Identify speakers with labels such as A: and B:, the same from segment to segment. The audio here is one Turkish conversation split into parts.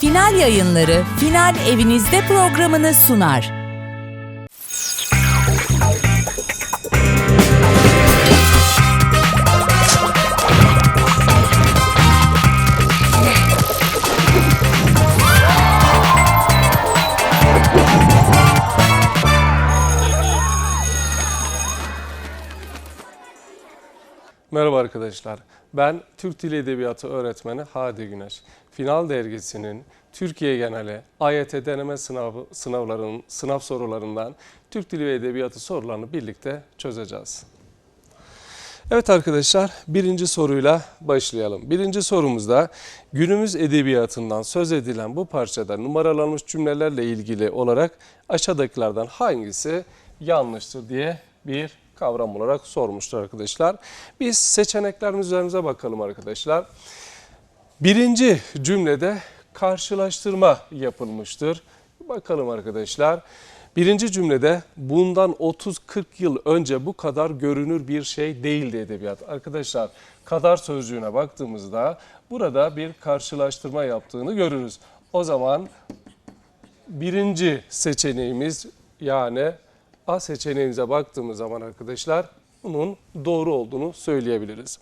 A: Final yayınları Final Evinizde programını sunar.
B: Merhaba arkadaşlar. Ben Türk Dili Edebiyatı öğretmeni Hadi Güneş. Final dergisinin Türkiye geneli AYT deneme sınavı, sınavlarının sınav sorularından Türk Dili ve Edebiyatı sorularını birlikte çözeceğiz. Evet arkadaşlar birinci soruyla başlayalım. Birinci sorumuzda günümüz edebiyatından söz edilen bu parçada numaralanmış cümlelerle ilgili olarak aşağıdakilerden hangisi yanlıştır diye bir kavram olarak sormuştur arkadaşlar. Biz seçeneklerimiz üzerimize bakalım arkadaşlar. Birinci cümlede karşılaştırma yapılmıştır. Bakalım arkadaşlar. Birinci cümlede bundan 30-40 yıl önce bu kadar görünür bir şey değildi edebiyat. Arkadaşlar kadar sözcüğüne baktığımızda burada bir karşılaştırma yaptığını görürüz. O zaman birinci seçeneğimiz yani A seçeneğimize baktığımız zaman arkadaşlar bunun doğru olduğunu söyleyebiliriz.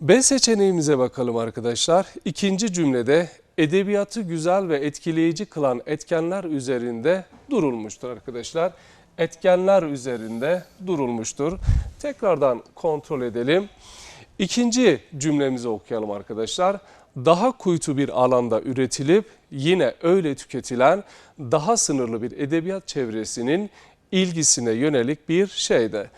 B: B seçeneğimize bakalım arkadaşlar. İkinci cümlede edebiyatı güzel ve etkileyici kılan etkenler üzerinde durulmuştur arkadaşlar. Etkenler üzerinde durulmuştur. Tekrardan kontrol edelim. İkinci cümlemizi okuyalım arkadaşlar. Daha kuytu bir alanda üretilip yine öyle tüketilen daha sınırlı bir edebiyat çevresinin ilgisine yönelik bir şeyde.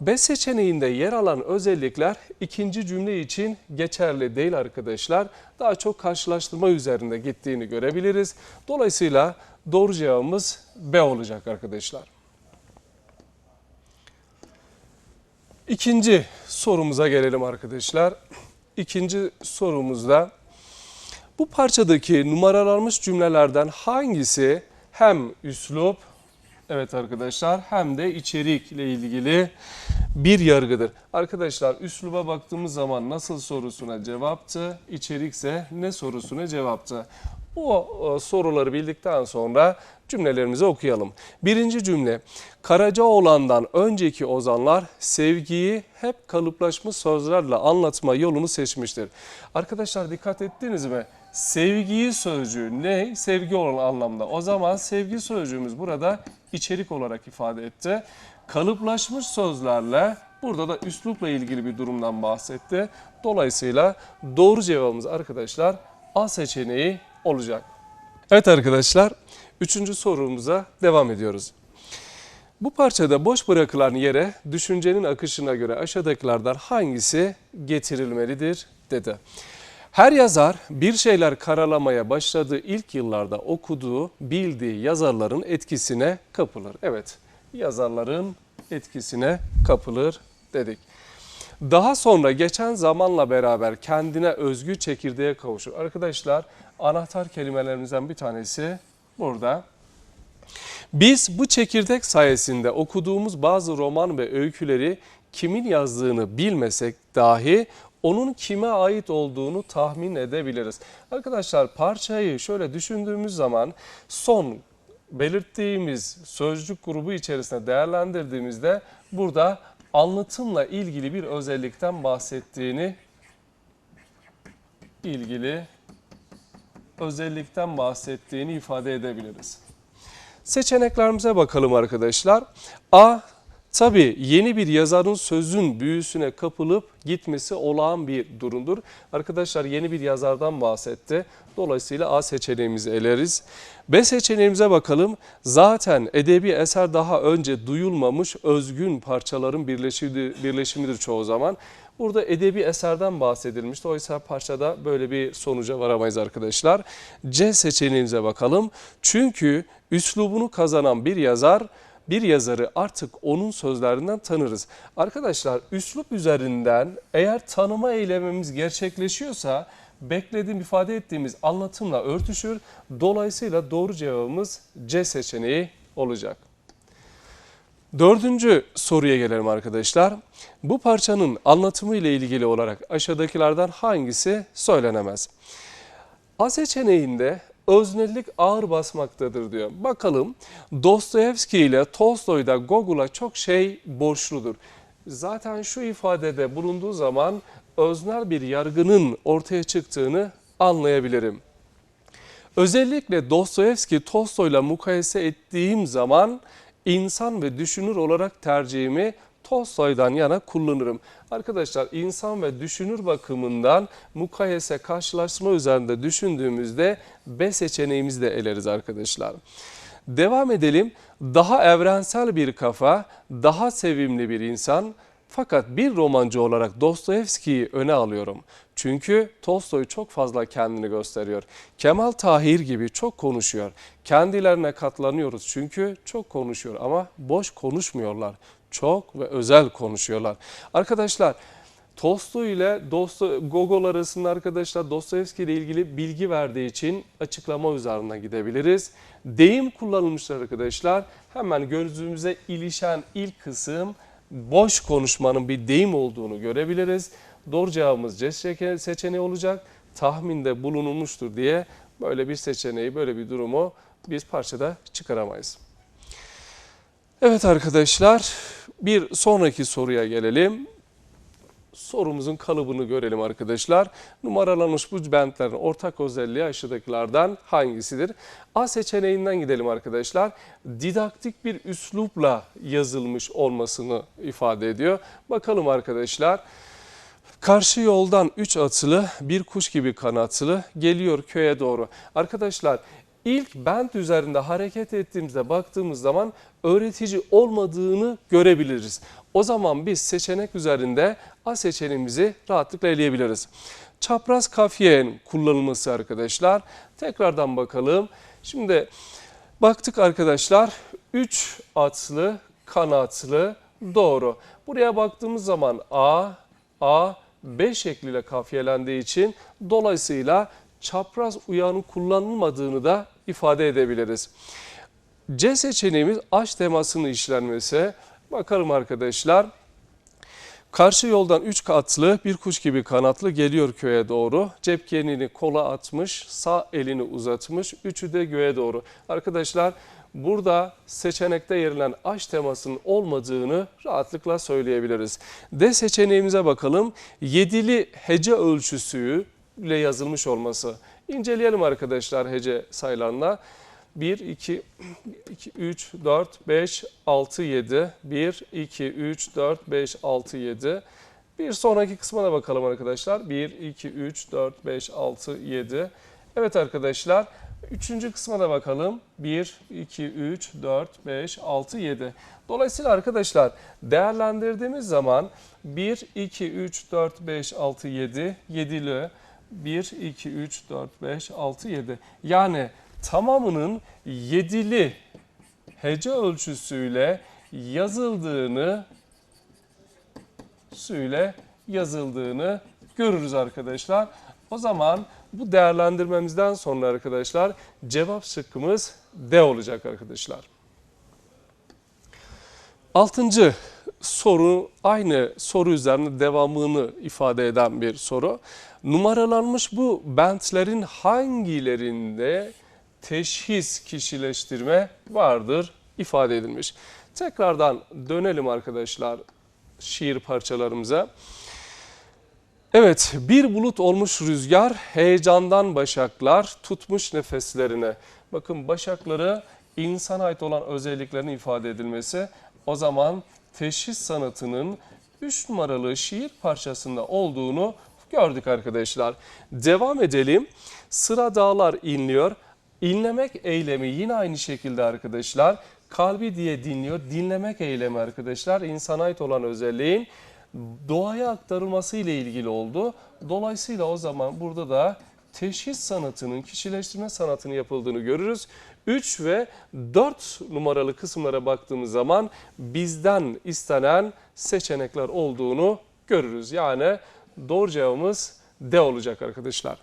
B: B seçeneğinde yer alan özellikler ikinci cümle için geçerli değil arkadaşlar. Daha çok karşılaştırma üzerinde gittiğini görebiliriz. Dolayısıyla doğru cevabımız B olacak arkadaşlar. İkinci sorumuza gelelim arkadaşlar. İkinci sorumuzda bu parçadaki numaralanmış cümlelerden hangisi hem üslup Evet arkadaşlar hem de içerikle ilgili bir yargıdır. Arkadaşlar üsluba baktığımız zaman nasıl sorusuna cevaptı, içerikse ne sorusuna cevaptı. Bu e, soruları bildikten sonra cümlelerimizi okuyalım. Birinci cümle, Karacaoğlan'dan önceki ozanlar sevgiyi hep kalıplaşmış sözlerle anlatma yolunu seçmiştir. Arkadaşlar dikkat ettiniz mi? Sevgiyi sözcüğü ne? Sevgi olan anlamda. O zaman sevgi sözcüğümüz burada içerik olarak ifade etti. Kalıplaşmış sözlerle burada da üslupla ilgili bir durumdan bahsetti. Dolayısıyla doğru cevabımız arkadaşlar A seçeneği olacak. Evet arkadaşlar, üçüncü sorumuza devam ediyoruz. Bu parçada boş bırakılan yere düşüncenin akışına göre aşağıdakilerden hangisi getirilmelidir dedi. Her yazar bir şeyler karalamaya başladığı ilk yıllarda okuduğu, bildiği yazarların etkisine kapılır. Evet, yazarların etkisine kapılır dedik. Daha sonra geçen zamanla beraber kendine özgü çekirdeğe kavuşur. Arkadaşlar anahtar kelimelerimizden bir tanesi burada. Biz bu çekirdek sayesinde okuduğumuz bazı roman ve öyküleri kimin yazdığını bilmesek dahi onun kime ait olduğunu tahmin edebiliriz. Arkadaşlar parçayı şöyle düşündüğümüz zaman son belirttiğimiz sözcük grubu içerisinde değerlendirdiğimizde burada anlatımla ilgili bir özellikten bahsettiğini ilgili özellikten bahsettiğini ifade edebiliriz. Seçeneklerimize bakalım arkadaşlar. A Tabii yeni bir yazarın sözün büyüsüne kapılıp gitmesi olağan bir durumdur. Arkadaşlar yeni bir yazardan bahsetti. Dolayısıyla A seçeneğimizi eleriz. B seçeneğimize bakalım. Zaten edebi eser daha önce duyulmamış özgün parçaların birleşimidir, çoğu zaman. Burada edebi eserden bahsedilmişti. Oysa parçada böyle bir sonuca varamayız arkadaşlar. C seçeneğimize bakalım. Çünkü üslubunu kazanan bir yazar bir yazarı artık onun sözlerinden tanırız. Arkadaşlar üslup üzerinden eğer tanıma eylemimiz gerçekleşiyorsa beklediğim ifade ettiğimiz anlatımla örtüşür. Dolayısıyla doğru cevabımız C seçeneği olacak. Dördüncü soruya gelelim arkadaşlar. Bu parçanın anlatımı ile ilgili olarak aşağıdakilerden hangisi söylenemez? A seçeneğinde öznellik ağır basmaktadır diyor. Bakalım Dostoyevski ile Tolstoy da Gogol'a çok şey borçludur. Zaten şu ifadede bulunduğu zaman öznel bir yargının ortaya çıktığını anlayabilirim. Özellikle Dostoyevski Tolstoy'la mukayese ettiğim zaman insan ve düşünür olarak tercihimi Tolstoy'dan yana kullanırım. Arkadaşlar insan ve düşünür bakımından mukayese karşılaştırma üzerinde düşündüğümüzde B seçeneğimizi de eleriz arkadaşlar. Devam edelim. Daha evrensel bir kafa, daha sevimli bir insan, fakat bir romancı olarak Dostoyevski'yi öne alıyorum. Çünkü Tolstoy çok fazla kendini gösteriyor. Kemal Tahir gibi çok konuşuyor. Kendilerine katlanıyoruz çünkü çok konuşuyor ama boş konuşmuyorlar. Çok ve özel konuşuyorlar. Arkadaşlar Tolstoy ile Dosto, Gogol arasında arkadaşlar Dostoyevski ile ilgili bilgi verdiği için açıklama üzerinden gidebiliriz. Deyim kullanılmışlar arkadaşlar. Hemen gözümüze ilişen ilk kısım boş konuşmanın bir deyim olduğunu görebiliriz. Doğru cevabımız C seçeneği olacak. Tahminde bulunulmuştur diye böyle bir seçeneği, böyle bir durumu biz parçada çıkaramayız. Evet arkadaşlar bir sonraki soruya gelelim. Sorumuzun kalıbını görelim arkadaşlar. Numaralanmış bu bentlerin ortak özelliği aşağıdakilerden hangisidir? A seçeneğinden gidelim arkadaşlar. Didaktik bir üslupla yazılmış olmasını ifade ediyor. Bakalım arkadaşlar. Karşı yoldan 3 atılı bir kuş gibi kanatlı geliyor köye doğru. Arkadaşlar ilk bent üzerinde hareket ettiğimizde baktığımız zaman öğretici olmadığını görebiliriz. O zaman biz seçenek üzerinde A seçeneğimizi rahatlıkla eleyebiliriz. Çapraz kafiyenin kullanılması arkadaşlar. Tekrardan bakalım. Şimdi baktık arkadaşlar 3 atlı kanatlı doğru. Buraya baktığımız zaman A, A, B şekliyle kafiyelendiği için dolayısıyla çapraz uyanın kullanılmadığını da ifade edebiliriz. C seçeneğimiz aş temasının işlenmesi. Bakalım arkadaşlar. Karşı yoldan 3 katlı bir kuş gibi kanatlı geliyor köye doğru. Cepkenini kola atmış, sağ elini uzatmış, üçü de göğe doğru. Arkadaşlar burada seçenekte yerilen aş temasının olmadığını rahatlıkla söyleyebiliriz. D seçeneğimize bakalım. Yedili hece ölçüsü ile yazılmış olması. İnceleyelim arkadaşlar hece sayılarına. 1, 2, 2, 3, 4, 5, 6, 7. 1, 2, 3, 4, 5, 6, 7. Bir sonraki kısmına bakalım arkadaşlar. 1, 2, 3, 4, 5, 6, 7. Evet arkadaşlar. Üçüncü kısma da bakalım. 1, 2, 3, 4, 5, 6, 7. Dolayısıyla arkadaşlar değerlendirdiğimiz zaman 1, 2, 3, 4, 5, 6, 7, 7'li 1, 2, 3, 4, 5, 6, 7. Yani tamamının 7'li hece ölçüsüyle yazıldığını süyle yazıldığını görürüz arkadaşlar. O zaman bu değerlendirmemizden sonra arkadaşlar cevap şıkkımız D olacak arkadaşlar. Altıncı soru aynı soru üzerine devamını ifade eden bir soru. Numaralanmış bu bentlerin hangilerinde teşhis kişileştirme vardır ifade edilmiş. Tekrardan dönelim arkadaşlar şiir parçalarımıza. Evet, bir bulut olmuş rüzgar, heyecandan başaklar tutmuş nefeslerine. Bakın başakları insana ait olan özelliklerini ifade edilmesi o zaman teşhis sanatının 3 numaralı şiir parçasında olduğunu gördük arkadaşlar. Devam edelim. Sıra dağlar inliyor. İnlemek eylemi yine aynı şekilde arkadaşlar. Kalbi diye dinliyor. Dinlemek eylemi arkadaşlar insana ait olan özelliğin doğaya aktarılması ile ilgili oldu. Dolayısıyla o zaman burada da teşhis sanatının, kişileştirme sanatının yapıldığını görürüz. 3 ve 4 numaralı kısımlara baktığımız zaman bizden istenen seçenekler olduğunu görürüz. Yani doğru cevabımız D olacak arkadaşlar.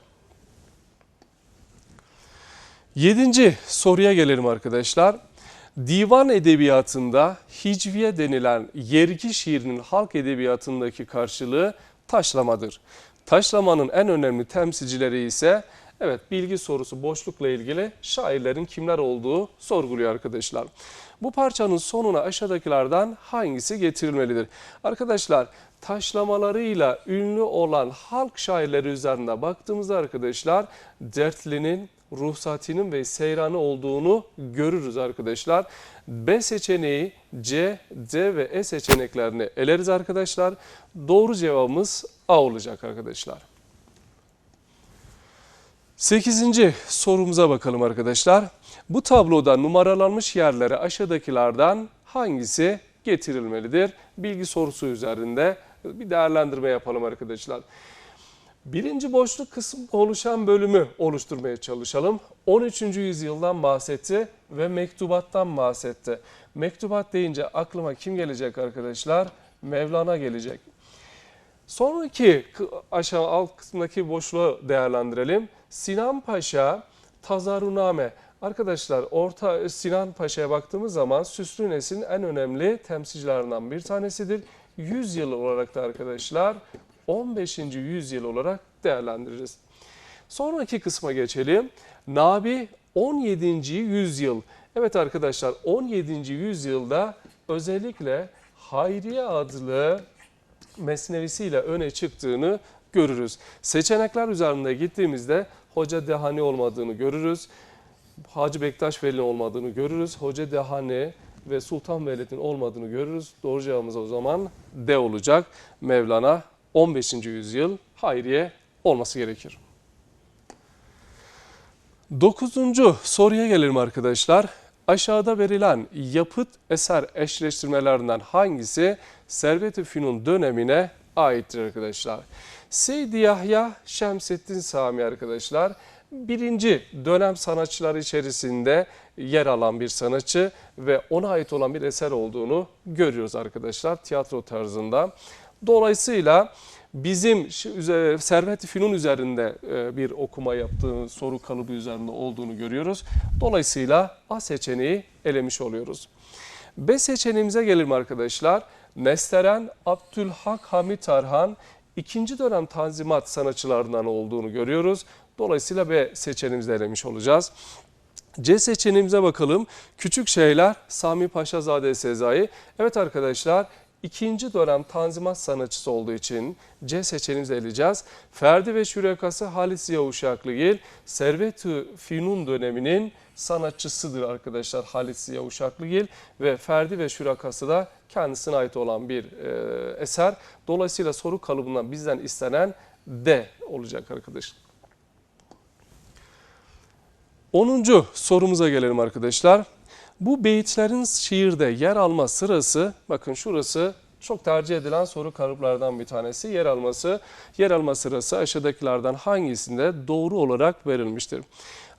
B: Yedinci soruya gelelim arkadaşlar. Divan edebiyatında hicviye denilen yergi şiirinin halk edebiyatındaki karşılığı taşlamadır. Taşlamanın en önemli temsilcileri ise Evet bilgi sorusu boşlukla ilgili şairlerin kimler olduğu sorguluyor arkadaşlar. Bu parçanın sonuna aşağıdakilerden hangisi getirilmelidir? Arkadaşlar taşlamalarıyla ünlü olan halk şairleri üzerinde baktığımızda arkadaşlar Dertli'nin, Ruhsati'nin ve Seyran'ı olduğunu görürüz arkadaşlar. B seçeneği C, D ve E seçeneklerini eleriz arkadaşlar. Doğru cevabımız A olacak arkadaşlar. Sekizinci sorumuza bakalım arkadaşlar. Bu tabloda numaralanmış yerlere aşağıdakilerden hangisi getirilmelidir? Bilgi sorusu üzerinde bir değerlendirme yapalım arkadaşlar. Birinci boşluk kısmı oluşan bölümü oluşturmaya çalışalım. 13. yüzyıldan bahsetti ve mektubattan bahsetti. Mektubat deyince aklıma kim gelecek arkadaşlar? Mevlana gelecek. Sonraki aşağı alt kısmındaki boşluğu değerlendirelim. Sinan Paşa, Tazaruname. Arkadaşlar Orta Sinan Paşa'ya baktığımız zaman Süslü Nesl'in en önemli temsilcilerinden bir tanesidir. 100 yıl olarak da arkadaşlar 15. yüzyıl olarak değerlendiririz. Sonraki kısma geçelim. Nabi 17. yüzyıl. Evet arkadaşlar 17. yüzyılda özellikle Hayriye adlı mesnevisiyle öne çıktığını görürüz. Seçenekler üzerinde gittiğimizde Hoca Dehani olmadığını görürüz. Hacı Bektaş Veli olmadığını görürüz. Hoca Dehani ve Sultan Velid'in olmadığını görürüz. Doğru cevabımız o zaman D olacak. Mevlana 15. yüzyıl Hayriye olması gerekir. Dokuzuncu soruya gelelim arkadaşlar. Aşağıda verilen yapıt eser eşleştirmelerinden hangisi Servet-i Fünun dönemine aittir arkadaşlar? Seydi Yahya Şemsettin Sami arkadaşlar birinci dönem sanatçıları içerisinde yer alan bir sanatçı ve ona ait olan bir eser olduğunu görüyoruz arkadaşlar tiyatro tarzında. Dolayısıyla bizim Servet-i Fünun üzerinde e, bir okuma yaptığı soru kalıbı üzerinde olduğunu görüyoruz. Dolayısıyla A seçeneği elemiş oluyoruz. B seçeneğimize gelelim arkadaşlar. Nesteren Abdülhak Hamit Tarhan ikinci dönem tanzimat sanatçılarından olduğunu görüyoruz. Dolayısıyla B seçeneğimizi elemiş olacağız. C seçeneğimize bakalım. Küçük şeyler Sami Paşazade Sezai. Evet arkadaşlar ikinci dönem tanzimat sanatçısı olduğu için C seçeneğimizi eleyeceğiz. Ferdi ve Şürekası Halis Ziya Uşaklıgil Servet-i Finun döneminin sanatçısıdır arkadaşlar Halis Ziya Uşaklıgil ve Ferdi ve Şürekası da kendisine ait olan bir e, eser. Dolayısıyla soru kalıbından bizden istenen D olacak arkadaşlar. 10. sorumuza gelelim arkadaşlar. Bu beyitlerin şiirde yer alma sırası, bakın şurası çok tercih edilen soru kalıplardan bir tanesi. Yer alması, yer alma sırası aşağıdakilerden hangisinde doğru olarak verilmiştir?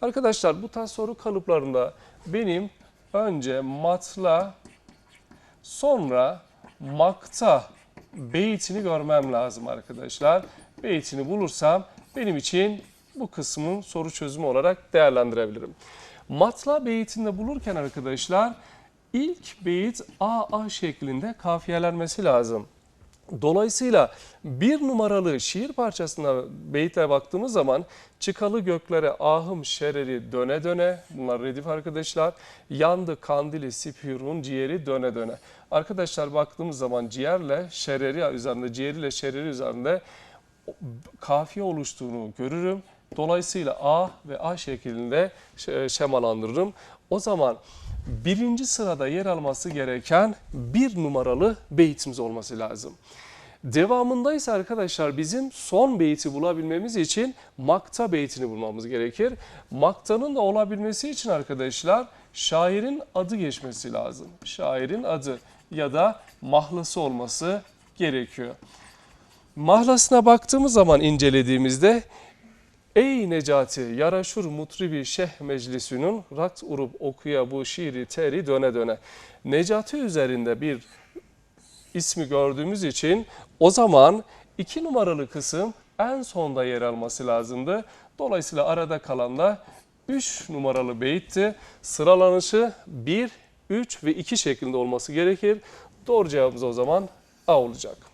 B: Arkadaşlar bu tarz soru kalıplarında benim önce matla sonra makta beytini görmem lazım arkadaşlar. Beytini bulursam benim için bu kısmın soru çözümü olarak değerlendirebilirim. Matla beytinde bulurken arkadaşlar ilk beyit AA şeklinde kafiyelenmesi lazım. Dolayısıyla bir numaralı şiir parçasına beyitlere baktığımız zaman çıkalı göklere ahım şereri döne döne bunlar redif arkadaşlar yandı kandili sipirun ciğeri döne döne. Arkadaşlar baktığımız zaman ciğerle şereri üzerinde ciğeriyle şereri üzerinde kafiye oluştuğunu görürüm. Dolayısıyla A ve A şeklinde şe- şemalandırırım. O zaman birinci sırada yer alması gereken bir numaralı beytimiz olması lazım. Devamında ise arkadaşlar bizim son beyti bulabilmemiz için makta beytini bulmamız gerekir. Maktanın da olabilmesi için arkadaşlar şairin adı geçmesi lazım. Şairin adı ya da mahlası olması gerekiyor. Mahlasına baktığımız zaman incelediğimizde Ey Necati yaraşur mutribi şeh meclisünün rakt urup okuya bu şiiri teri döne döne. Necati üzerinde bir ismi gördüğümüz için o zaman iki numaralı kısım en sonda yer alması lazımdı. Dolayısıyla arada kalan da 3 numaralı beyitti. Sıralanışı 1, 3 ve 2 şeklinde olması gerekir. Doğru cevabımız o zaman A olacak.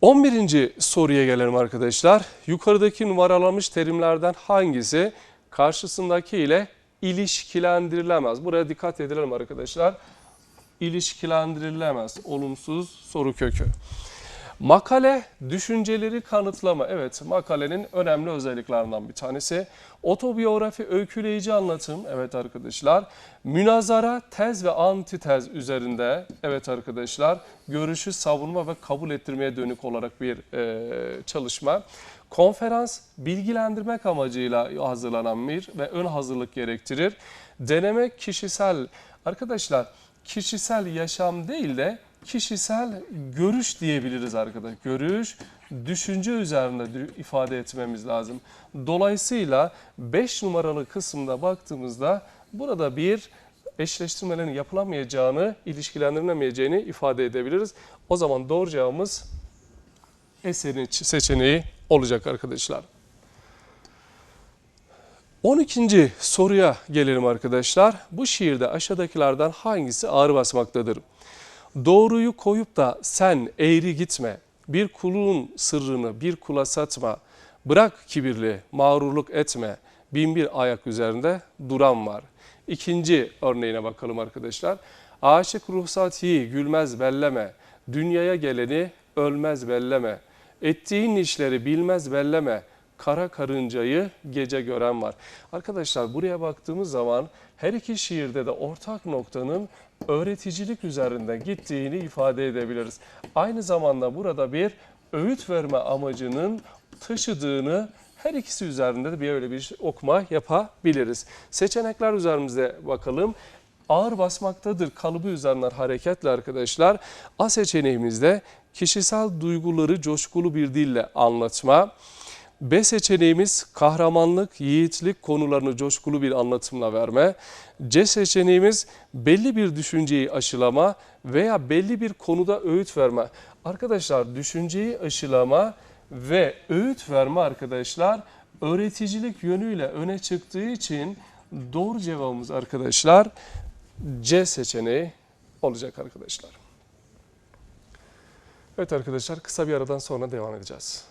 B: 11. soruya gelelim arkadaşlar. Yukarıdaki numaralanmış terimlerden hangisi karşısındaki ile ilişkilendirilemez? Buraya dikkat edelim arkadaşlar. İlişkilendirilemez. Olumsuz soru kökü. Makale düşünceleri kanıtlama. Evet makalenin önemli özelliklerinden bir tanesi. Otobiyografi öyküleyici anlatım. Evet arkadaşlar. Münazara tez ve antitez üzerinde. Evet arkadaşlar. Görüşü savunma ve kabul ettirmeye dönük olarak bir e, çalışma. Konferans bilgilendirmek amacıyla hazırlanan bir ve ön hazırlık gerektirir. Deneme kişisel. Arkadaşlar kişisel yaşam değil de kişisel görüş diyebiliriz arkadaş. Görüş, düşünce üzerinde ifade etmemiz lazım. Dolayısıyla 5 numaralı kısımda baktığımızda burada bir eşleştirmelerin yapılamayacağını, ilişkilendirilemeyeceğini ifade edebiliriz. O zaman doğru cevabımız eserin seçeneği olacak arkadaşlar. 12. soruya gelelim arkadaşlar. Bu şiirde aşağıdakilerden hangisi ağır basmaktadır? Doğruyu koyup da sen eğri gitme. Bir kulun sırrını bir kula satma. Bırak kibirli, mağrurluk etme. Bin bir ayak üzerinde duran var. İkinci örneğine bakalım arkadaşlar. Aşık ruhsat iyi, gülmez belleme. Dünyaya geleni ölmez belleme. Ettiğin işleri bilmez belleme. Kara karıncayı gece gören var. Arkadaşlar buraya baktığımız zaman her iki şiirde de ortak noktanın öğreticilik üzerinde gittiğini ifade edebiliriz. Aynı zamanda burada bir öğüt verme amacının taşıdığını her ikisi üzerinde de bir öyle bir okuma yapabiliriz. Seçenekler üzerimizde bakalım. Ağır basmaktadır kalıbı üzerinden hareketle arkadaşlar. A seçeneğimizde kişisel duyguları coşkulu bir dille anlatma. B seçeneğimiz kahramanlık, yiğitlik konularını coşkulu bir anlatımla verme. C seçeneğimiz belli bir düşünceyi aşılama veya belli bir konuda öğüt verme. Arkadaşlar düşünceyi aşılama ve öğüt verme arkadaşlar öğreticilik yönüyle öne çıktığı için doğru cevabımız arkadaşlar C seçeneği olacak arkadaşlar. Evet arkadaşlar kısa bir aradan sonra devam edeceğiz.